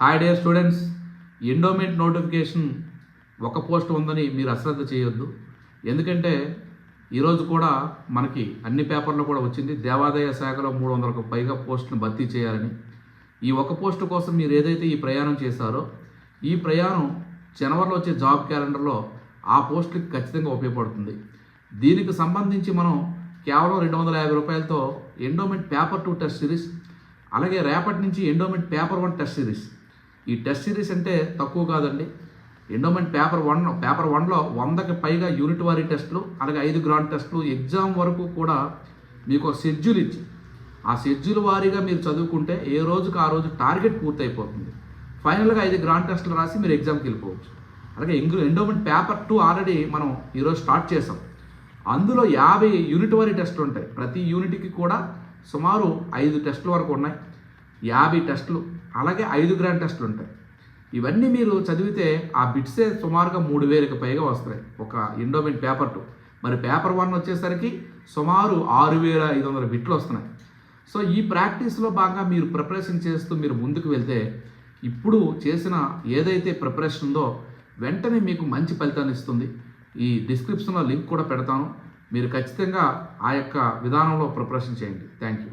Hi dear students endowment notification ఒక post ఉందని మీరు అశ్రద్ధ చేయొద్దు. ఎందుకంటే ఈరోజు కూడా మనకి అన్ని పేపర్లు కూడా వచ్చింది. దేవాదాయ శాఖలో మూడు వందలకు పైగా పోస్టులను భర్తీ చేయాలని. ఈ ఒక పోస్టు కోసం మీరు ఏదైతే ఈ ప్రయాణం చేశారో ఈ ప్రయాణం జనవరిలో వచ్చే జాబ్ క్యాలెండర్లో ఆ పోస్టుకి ఖచ్చితంగా ఉపయోగపడుతుంది. దీనికి సంబంధించి మనం కేవలం రెండు వందల యాభై రూపాయలతో endowment paper two test series అలాగే రేపటి నుంచి endowment paper one test series ఈ టెస్ట్ సిరీస్ అంటే తక్కువ కాదండి. ఎండోమెంట్ పేపర్ వన్ పేపర్ వన్లో వందకి పైగా యూనిట్ వారీ టెస్టులు అలాగే ఐదు గ్రాండ్ టెస్టులు ఎగ్జామ్ వరకు కూడా మీకు ఒక షెడ్యూల్ ఇచ్చి ఆ షెడ్యూల్ వారీగా మీరు చదువుకుంటే ఏ రోజుకి ఆ రోజు టార్గెట్ పూర్తయిపోతుంది. ఫైనల్గా ఐదు గ్రాండ్ టెస్టులు రాసి మీరు ఎగ్జామ్కి వెళ్ళిపోవచ్చు. అలాగే ఇంగ్లీ ఎండోమెంట్ పేపర్ టూ ఆల్రెడీ మనం ఈరోజు స్టార్ట్ చేసాం అందులో యాభై యూనిట్ వారీ టెస్టులు ఉంటాయి. ప్రతి యూనిట్కి కూడా సుమారు ఐదు టెస్టుల వరకు ఉన్నాయి. యాభై టెస్టులు అలాగే ఐదు గ్రాండ్ టెస్టులు ఉంటాయి. ఇవన్నీ మీరు చదివితే ఆ బిట్సే సుమారుగా మూడు వేలకు పైగా వస్తాయి. ఒక ఎండోమెంట్ పేపర్ టూ. మరి పేపర్ వన్ వచ్చేసరికి సుమారు ఆరు వేల ఐదు వందల బిట్లు వస్తున్నాయి. సో ఈ ప్రాక్టీస్లో బాగా మీరు ప్రిపరేషన్ చేస్తూ మీరు ముందుకు వెళ్తే ఇప్పుడు చేసిన ఏదైతే ప్రిపరేషన్ ఉందో వెంటనే మీకు మంచి ఫలితాన్ని ఇస్తుంది. ఈ డిస్క్రిప్షన్లో లింక్ కూడా పెడతాను. మీరు ఖచ్చితంగా ఆ యొక్క విధానంలో ప్రిపరేషన్ చేయండి. Thank you.